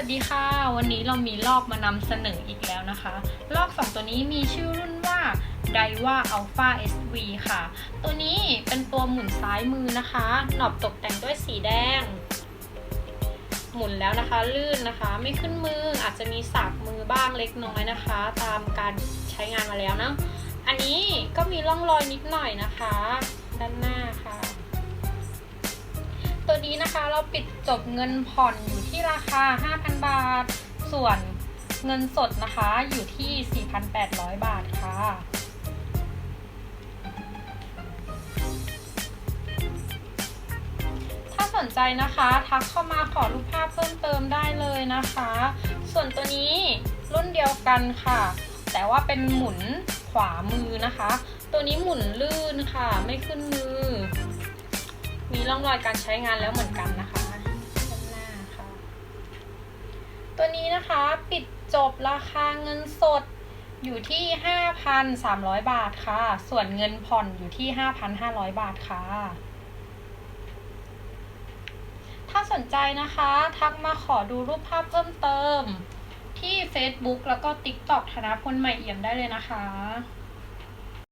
วัสดีค่ะ วันนี้เรามีลอกมานำเสนออีกแล้วนะคะ ลอกสองตัวนี้มีชื่อรุ่นว่า d a i w a Alpha SV ค่ะ ตัวนี้เป็นตัวหมุนซ้ายมือนะคะ หนอบตกแต่งด้วยสีแดง หมุนแล้วนะคะ ลื่นนะคะ ไม่ขึ้นมืออาจจะมีสากมือบ้างเล็กน้อยนะคะ ตามการใช้งานมาแล้วนะ อันนี้ก็มีร่องรอยนิดหน่อยนะคะ ด้านหน้าค่ะ ตัวนี้นะคะเราปิดจบเงินผ่อนอยู่ที่ราคา 5,000 บาท ส่วนเงินสดนะคะอยู่ที่ 4,800 บาทค่ะถ้าสนใจนะคะทักเข้ามาขอรูปภาพเพิ่มเติมได้เลยนะคะ ส่วนตัวนี้รุ่นเดียวกันค่ะ แต่ว่าเป็นหมุนขวามือนะคะ ตัวนี้หมุนลื่นค่ะ ไม่ขึ้นมือ มีร่องรอยการใช้งานแล้วเหมือนกันนะคะด้านหน้าค่ะ ตัวนี้นะคะปิดจบราคาเงินสดอยู่ที่ 5,300 บาทค่ะ ส่วนเงินผ่อนอยู่ที่ 5,500 บาทค่ะ ถ้าสนใจนะคะ ทักมาขอดูรูปภาพเพิ่มเติม ที่ Facebook แล้วก็ TikTok ธนาพลใหม่เอี่ยมได้เลยนะคะ